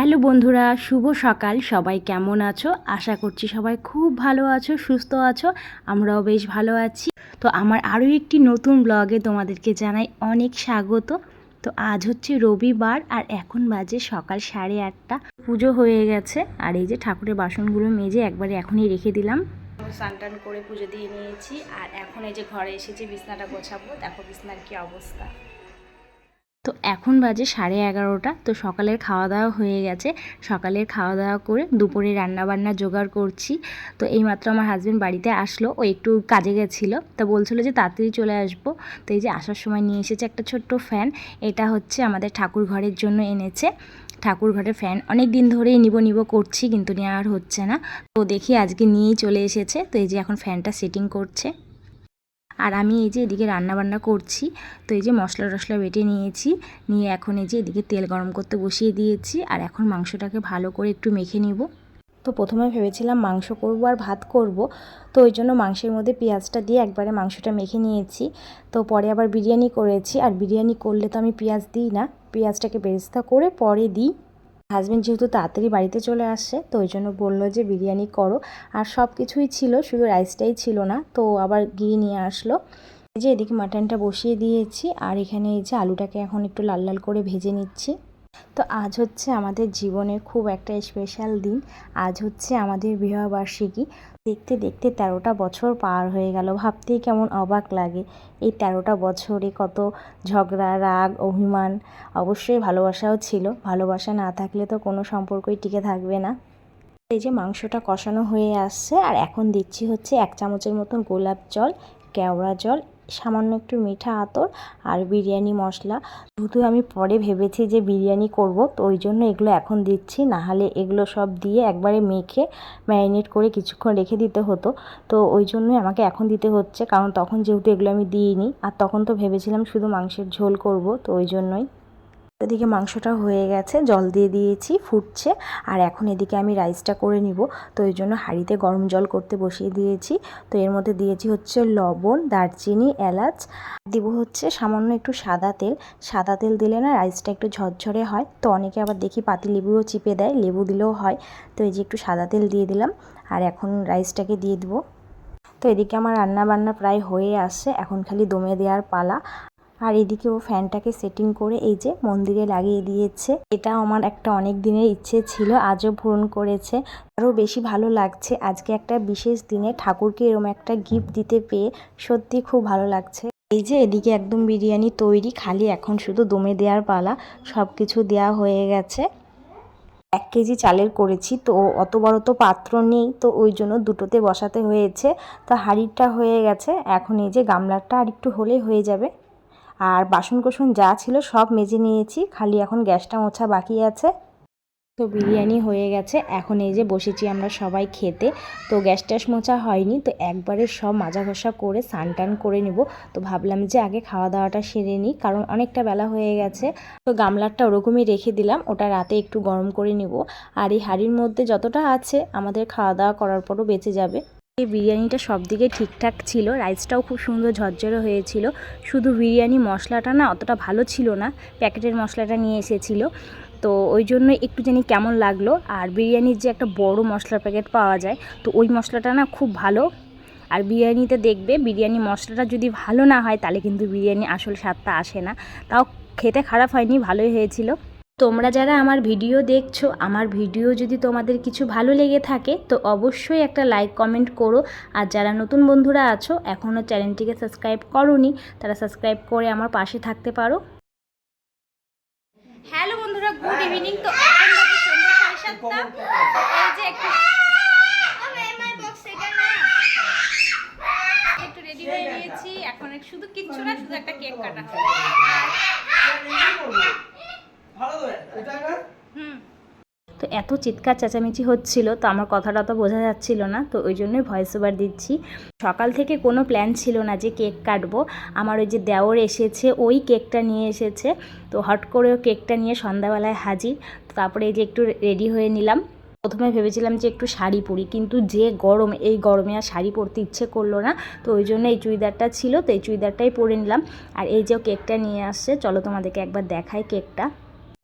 Hello বন্ধুরা, শুভ সকাল। সবাই কেমন আছো? আশা করছি সবাই খুব ভালো আছো, সুস্থ আছো। আমরাও বেশ ভালো আছি। তো আমার আরও একটি নতুন ব্লগে তোমাদেরকে জানাই অনেক স্বাগত। তো আজ হচ্ছে রবিবার আর এখন বাজে সকাল সাড়ে আটটা। পুজো হয়ে গেছে আর এই যে ঠাকুরের বাসনগুলো মেজে একবারে এখনই রেখে দিলাম। স্নান টান করে পুজো দিয়ে নিয়েছি আর এখন এই যে ঘরে এসেছি বিছনাটা গোছাবো, দেখো বিছনার কি অবস্থা। তো এখন বাজে সাড়ে এগারোটা, তো সকালের খাওয়া দাওয়া হয়ে গেছে। সকালের খাওয়া দাওয়া করে দুপুরে রান্না বান্না জোগাড় করছি। তো এইমাত্র আমার হাজব্যান্ড বাড়িতে আসলো, ও একটু কাজে গেছিল। তা বলছিলো যে তাড়াতাড়ি চলে আসব। তো এই যে আসার সময় নিয়ে এসেছে একটা ছোট্ট ফ্যান এটা হচ্ছে আমাদের ঠাকুর ঘরের জন্য এনেছে। ঠাকুর ঘরের ফ্যান অনেক দিন ধরেই নিব নিব করছি, কিন্তু নেওয়া আর হচ্ছে না। তো দেখি আজকে নিয়েই চলে এসেছে। তো এই যে এখন ফ্যানটা সেটিং করছে। আর আমি এই যে এদিকে রান্না বান্না করছি, তো এই যে মশলা টশলা বেটে নিয়েছি, নিয়ে এখন এই যে এদিকে তেল গরম করতে বসিয়ে দিয়েছি, আর এখন মাংসটাকে ভালো করে একটু মেখে নিব। তো প্রথমে ভেবেছিলাম মাংস করব আর ভাত করব, তো ওই জন্য মাংসের মধ্যে পেঁয়াজটা দিয়ে একবারে মাংসটা মেখে নিয়েছি। তো পরে আবার বিরিয়ানি করেছি, আর বিরিয়ানি করলে তো আমি পেঁয়াজ দিই না, পেঁয়াজটাকে বেরেস্তা করে পরে দিই। হাজব্যান্ড যেহেতু তাড়াতাড়ি বাড়িতে চলে আসছে, তো ওই জন্য বলল যে বিরিয়ানি করো। আর সব কিছুই ছিল, শুধু রাইসটাই ছিল না, তো আবার গিয়ে নিয়ে আসলো। এই যে এদিকে মাটনটা বসিয়ে দিয়েছি, আর এখানে এই যে আলুটাকে এখন একটু লাল লাল করে ভেজে নিচ্ছি। তো আজ হচ্ছে আমাদের জীবনের খুব একটা স্পেশাল দিন। আজ হচ্ছে আমাদের বিবাহবার্ষিকী। দেখতে দেখতে তেরোটা বছর পার হয়ে গেল। ভাবতেই কেমন অবাক লাগে। এই তেরোটা বছরে কত ঝগড়া, রাগ, অভিমান, অবশ্যই ভালোবাসাও ছিল। ভালোবাসা না থাকলে তো কোনো সম্পর্কই টিকে থাকবে না। এই যে মাংসটা কষানো হয়ে আসছে, আর এখন দিচ্ছি হচ্ছে এক চামচের মতন গোলাপ জল, কেওড়া জল সামান্য একটু মিঠা আতর আর বিরিয়ানি মশলা। যেহেতু আমি পরে ভেবেছি যে বিরিয়ানি করব, তো ওই জন্য এগুলো এখন দিচ্ছি। নাহলে এগুলো সব দিয়ে একবারে মেখে ম্যারিনেট করে কিছুক্ষণ রেখে দিতে হতো। তো ওই জন্যই আমাকে এখন দিতে হচ্ছে, কারণ তখন যেহেতু এগুলো আমি দিইনি। আর তখন তো ভেবেছিলাম শুধু মাংসের ঝোল করব, তো ওই জন্যই। এদিকে মাংসটা হয়ে গেছে, জল দিয়ে দিয়েছি, ফুটছে, আর এখন এদিকে আমি রাইসটা করে নিব। তো এই জন্য হাঁড়িতে গরম জল করতে বসিয়ে দিয়েছি। তো এর মধ্যে দিয়েছি হচ্ছে লবণ, দারচিনি, এলাচ। দিব হচ্ছে সামান্য একটু সাদা তেল। সাদা তেল দিলে না রাইসটা একটু ঝরঝরে হয়। তো অনেকে আবার দেখি পাতি লেবুও চিপে দেয়, লেবু দিলেও হয়। তো এই যে একটু সাদা তেল দিয়ে দিলাম, আর এখন রাইসটাকে দিয়ে দেবো। তো এদিকে আমার রান্না বান্না প্রায় হয়ে আসছে। এখন খালি দমে দেওয়ার পালা। আর এদিকে ও ফ্যানটাকে সেটিং করে এই যে মন্দিরে লাগিয়ে দিয়েছে। এটা আমার একটা অনেক দিনের ইচ্ছে ছিল, আজও পূরণ করেছে। আরও বেশি ভালো লাগছে। আজকে একটা বিশেষ দিনে ঠাকুরকে এরম একটা গিফট দিতে পেয়ে সত্যি খুব ভালো লাগছে। এই যে এদিকে একদম বিরিয়ানি তৈরি, খালি এখন শুধু দমে দেওয়ার পালা সব কিছু দেওয়া হয়ে গেছে। এক কেজি চালের করেছি, তো অত বড় তো পাত্র নেই, তো ওই জন্য দুটোতে বসাতে হয়েছে। তো হাঁড়িটা হয়ে গেছে, এখন এই যে গামলাটা আর একটু হলেই হয়ে যাবে। আর বাসন কোসন যা ছিল সব মেজে নিয়েছি, খালি এখন গ্যাসটা মোছা বাকি আছে। তো বিরিয়ানি হয়ে গেছে, এখন এই যে বসেছি আমরা সবাই খেতে। তো গ্যাস ট্যাস মোছা হয়নি, তো একবারে সব মাজা ঘষা করে, স্নান টান করে নিব। তো ভাবলাম যে আগে খাওয়া দাওয়াটা সেরে নিই, কারণ অনেকটা বেলা হয়ে গেছে। তো গামলারটা ওরকমই রেখে দিলাম, ওটা রাতে একটু গরম করে নিব। আর এই হাঁড়ির মধ্যে যতটা আছে, আমাদের খাওয়া দাওয়া করার পরও বেঁচে যাবে। এই বিরিয়ানিটা সব দিকে ঠিকঠাক ছিল, রাইসটাও খুব সুন্দর ঝরঝরে হয়েছিল। শুধু বিরিয়ানি মশলাটা না, অতটা ভালো ছিল না, প্যাকেটের মশলাটা নিয়ে এসেছিল। তো ওই জন্য একটু জানি কেমন লাগল। আর বিরিয়ানির যে একটা বড় মশলার প্যাকেট পাওয়া যায়, তো ওই মশলাটা না খুব ভালো। আর বিরিয়ানিতে দেখবে, বিরিয়ানি মশলাটা যদি ভালো না হয়, তাহলে কিন্তু বিরিয়ানি আসল স্বাদটা আসে না। তাও খেতে খারাপ হয়নি, ভালোই হয়েছিল। তোমরা যারা আমার ভিডিও দেখছ আমার ভিডিও যদি তোমাদের কিছু ভালো লেগে থাকে তো অবশ্যই একটা লাইক কমেন্ট করো। আর যারা নতুন বন্ধুরা আছো এখনও চ্যানেলটিকে সাবস্ক্রাইব করোনি তারা সাবস্ক্রাইব করে আমার পাশে থাকতে পারো। হ্যালো বন্ধুরা গুড ইভিনিং তো একটু রেডি হয়ে নিয়েছি। এখন শুধু কিচ্ছু না শুধু একটা কেক কাটা। তো এত চিৎকার চেঁচামেচি হচ্ছিল তো আমার কথাটা তো বোঝা যাচ্ছিল না তো ওই জন্যই ভয়েস ওভার দিচ্ছি। সকাল থেকে কোনো প্ল্যান ছিল না যে কেক কাটবো। আমার ওই যে দেওর এসেছে ওই কেকটা নিয়ে এসেছে। তো হট করেও কেকটা নিয়ে সন্ধ্যাবেলায় হাজির। তো তারপরে এই যে একটু রেডি হয়ে নিলাম। প্রথমে ভেবেছিলাম যে একটু শাড়ি পরি কিন্তু যে গরম এই গরমে আর শাড়ি পরতে ইচ্ছে করল না। তো ওই জন্য এই চুড়িদারটা ছিল তো এই চুড়িদারটাই পরে নিলাম। আর এই যে কেকটা নিয়ে আসছে চলো তোমাদেরকে একবার দেখাই কেকটা।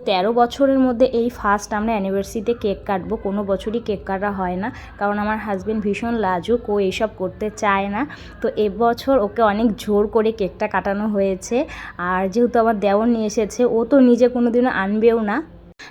তেরো বছরের মধ্যে এই ফার্স্ট আমরা অ্যানিভার্সারিতে কেক কাটবো। কোনো বছরই কেক কাটা হয় না। কারণ আমার হাজব্যান্ড ভীষণ লাজুক, ও এইসব করতে চায় না। তো এবছর ওকে অনেক জোর করে কেকটা কাটানো হয়েছে। আর যেহেতু আমার দেওর নিয়ে এসেছে, ও তো নিজে কোনো দিনও আনবেও না।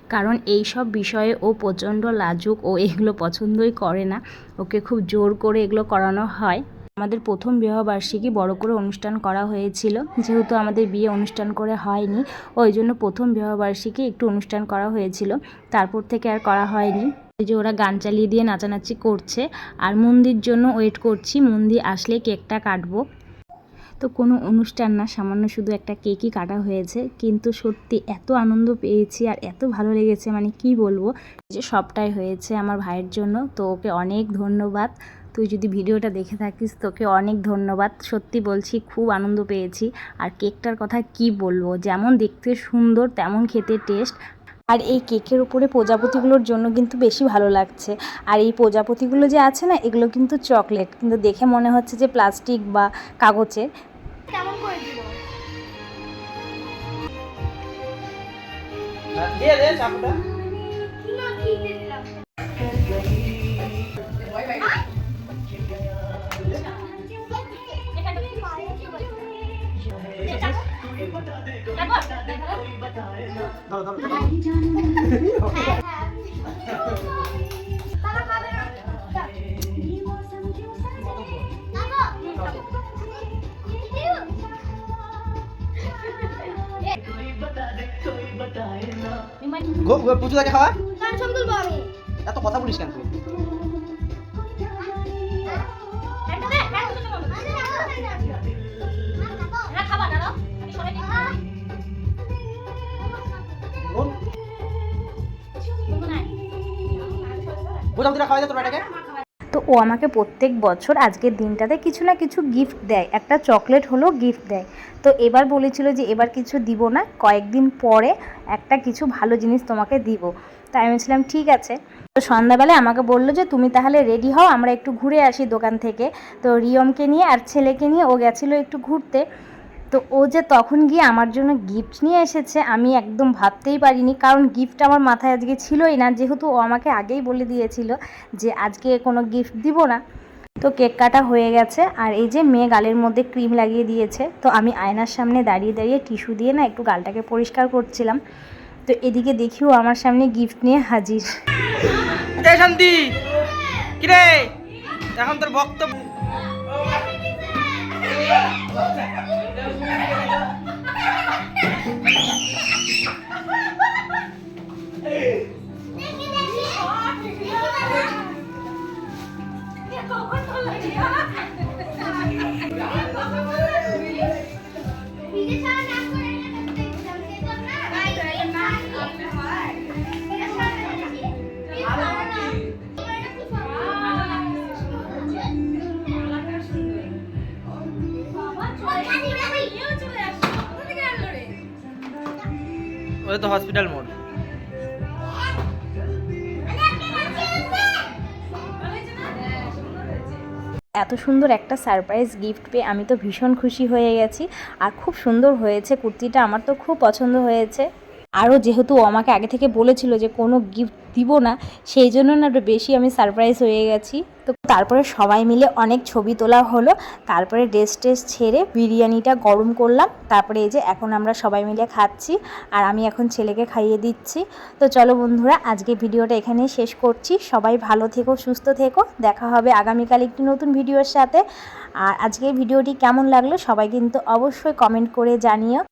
কারণ এই সব বিষয়ে ও প্রচণ্ড লাজুক, ও এগুলো পছন্দই করে না। ওকে খুব জোর করে এগুলো করানো হয়। আমাদের প্রথম বিবাহবার্ষিকী বড় করে অনুষ্ঠান করা হয়েছিল। যেহেতু আমাদের বিয়ে অনুষ্ঠান করে হয়নি, ওই জন্য প্রথম বিবাহবার্ষিকী একটু অনুষ্ঠান করা হয়েছিল। তারপর থেকে আর করা হয়নি। যে ওরা গান চালিয়ে দিয়ে নাচানাচি করছে, আর মন্দির জন্য ওয়েট করছি। মন্দির আসলে কেকটা কাটবো। তো কোনো অনুষ্ঠান না, সামান্য শুধু একটা কেকই কাটা হয়েছে। কিন্তু সত্যি এত আনন্দ পেয়েছি আর এত ভালো লেগেছে মানে কি বলব? যে সবটাই হয়েছে আমার ভাইয়ের জন্য। তো ওকে অনেক ধন্যবাদ। তুই যদি ভিডিওটা দেখে থাকিস তোকে অনেক ধন্যবাদ। সত্যি বলছি খুব আনন্দ পেয়েছি। আর কেকটার কথা কি বলব? যেমন দেখতে সুন্দর তেমন খেতে টেস্ট। আর এই কেকের উপরে প্রজাপতিগুলোর জন্য কিন্তু বেশি ভালো লাগছে। আর এই প্রজাপতিগুলো যে আছে না এগুলো কিন্তু চকলেট। কিন্তু দেখে মনে হচ্ছে যে প্লাস্টিক বা কাগজের। করে দিব? দিয়ে দে চাকুটা। পুজো দেখে খাওয়া? এত কথা বলিস কেন তুই? খাওয়া যায় তো ও আমাকে প্রত্যেক বছর আজকের দিনটাতে কিছু না কিছু গিফট দেয়। একটা চকলেট হলেও গিফট দেয়। তো এবার বলেছিল যে এবার কিছু দিব না, কয়েকদিন পরে একটা কিছু ভালো জিনিস তোমাকে দিব। তাই আমি বলছিলাম, ঠিক আছে। তো সন্ধ্যাবেলায় আমাকে বলল যে, তুমি তাহলে রেডি হও, আমরা একটু ঘুরে আসি দোকান থেকে। তো রিয়মকে নিয়ে আর ছেলেকে নিয়ে ও গেছিল একটু ঘুরতে। তো ও যে তখন গিয়ে আমার জন্য গিফট নিয়ে এসেছে, আমি একদম ভাবতেই পারিনি। কারণ গিফট আমার মাথায় আজকে ছিলই না, যেহেতু ও আমাকে আগেই বলে দিয়েছিল যে আজকে কোনো গিফট দিব না। তো কেক কাটা হয়ে গেছে, আর এই যে মেয়ে গালের মধ্যে ক্রিম লাগিয়ে দিয়েছে, তো আমি আয়নার সামনে দাঁড়িয়ে দাঁড়িয়ে টিস্যু দিয়ে না একটু গালটাকে পরিষ্কার করছিলাম। তো এদিকে দেখিও আমার সামনে গিফট নিয়ে হাজির। শান্তি? কিরে এখন তোর বক্তব্য นี่คือคนคนละเ ওটা তো হসপিটাল মোড়। এত সুন্দর একটা সারপ্রাইজ গিফট পেয়ে আমি তো ভীষণ খুশি হয়ে গেছি। আর খুব সুন্দর হয়েছে, কুর্তিটা আমার তো খুব পছন্দ হয়েছে। আরও যেহেতু ও আমাকে আগে থেকে বলেছিল যে কোনো গিফট দিব না, সেই জন্য না একটু বেশি আমি সারপ্রাইজ হয়ে গেছি। তো তারপরে সবাই মিলে অনেক ছবি তোলা হলো, তারপরে ড্রেস টেস ছেড়ে বিরিয়ানিটা গরম করলাম, তারপরে এই যে এখন আমরা সবাই মিলে খাচ্ছি আর আমি এখন ছেলেকে খাইয়ে দিচ্ছি। তো চলো বন্ধুরা, আজকে ভিডিওটা এখানেই শেষ করছি। সবাই ভালো থেকো, সুস্থ থেকো, দেখা হবে আগামীকাল একটি নতুন ভিডিওর সাথে। আর আজকে ভিডিওটি কেমন লাগল সবাই কিন্তু অবশ্যই কমেন্ট করে জানিও।